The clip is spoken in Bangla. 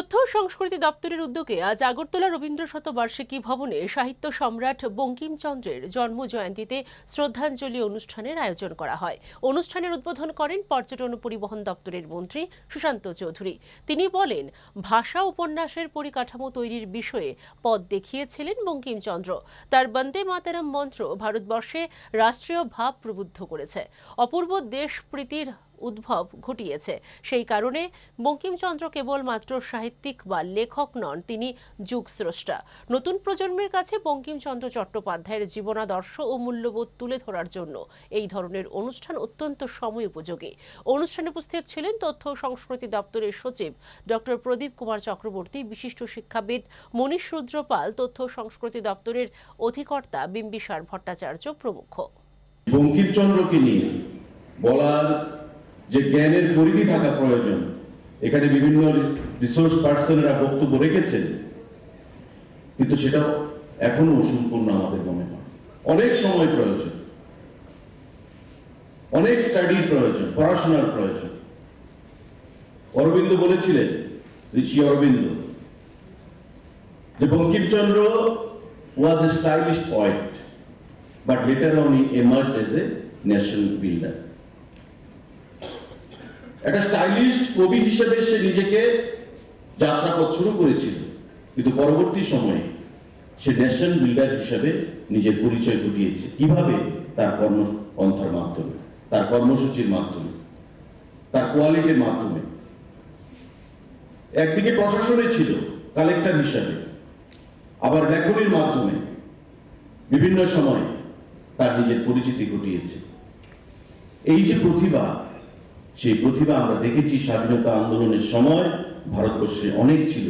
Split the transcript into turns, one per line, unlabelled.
তথ্য সংস্কৃতি দপ্তরের উদ্যোগে আজ আগরতলা রবীন্দ্র শতবার্ষিকী ভবনে সাহিত্য সম্রাট বঙ্কিমচন্দ্রের জন্ম জয়ন্তীতে শ্রদ্ধাঞ্জলি অনুষ্ঠানের আয়োজন করা হয়। অনুষ্ঠানের উদ্বোধন করেন পর্যটন পরিবহন দপ্তরের মন্ত্রী সুশান্ত চৌধুরী। তিনি বলেন, ভাষা উপন্যাসের পরিকাঠামো তৈরির বিষয়ে পথ দেখিয়েছিলেন বঙ্কিমচন্দ্র। তার বন্দে মাতারাম মন্ত্র ভারতবর্ষে রাষ্ট্রীয় ভাব প্রবুদ্ধ করেছে। অপূর্ব দেশপ্রীতির উদ্ভব ঘটিয়েছে। সেই কারণে বঙ্কিমচন্দ্র কেবলমাত্র সাহিত্যিক বা লেখক নন, তিনি যুগস্রষ্টা। নতুন প্রজন্মের কাছে বঙ্কিমচন্দ্র চট্টোপাধ্যায়ের জীবনাদর্শ ও মূল্যবোধ তুলে ধরার জন্য এই ধরনের অনুষ্ঠান অত্যন্ত সময় উপযোগী। অনুষ্ঠানে উপস্থিত ছিলেন তথ্য ও সংস্কৃতি দপ্তরের সচিব ডক্টর প্রদীপ কুমার চক্রবর্তী, বিশিষ্ট শিক্ষাবিদ মনীষ রুদ্র পাল, তথ্য সংস্কৃতি দপ্তরের অধিকর্তা বিম্বিসার ভট্টাচার্য প্রমুখ।
বঙ্কিমচন্দ্রকে নিয়ে বলার যে জ্ঞানের পরিধি থাকা প্রয়োজন। এখানে বিভিন্ন রিসোর্স পার্সনেরা বক্তব্য রেখেছেন। কিন্তু সেটা এখনও সম্পূর্ণ আমাদের মনে হয়। অনেক সময় প্রয়োজন। অনেক স্টাডির প্রয়োজন, পড়াশোনার প্রয়োজন। অরবিন্দ বলেছিলেন, ঋষি অরবিন্দ, যে Bankimchandra was a stylish point later on he emerged as a national builder. একটা স্টাইলিস্ট কবি হিসেবে সে নিজেকে যাত্রাপথ শুরু করেছিল। কিন্তু পরবর্তী সময়ে সে ন্যাশন বিল্ডার হিসেবে নিজের পরিচয় ঘটিয়েছে। কীভাবে? তার কর্মপন্থার মাধ্যমে, তার কর্মসূচির মাধ্যমে, তার কোয়ালিটির মাধ্যমে। একদিকে প্রশাসনে ছিল কালেক্টর হিসাবে। আবার লেখনির মাধ্যমে বিভিন্ন সময় তার নিজের পরিচিতি ঘটিয়েছে। এই যে প্রতিভা সেই প্রতিভা আমরা দেখেছি স্বাধীনতা আন্দোলনের সময় ভারতবর্ষে অনেক ছিল।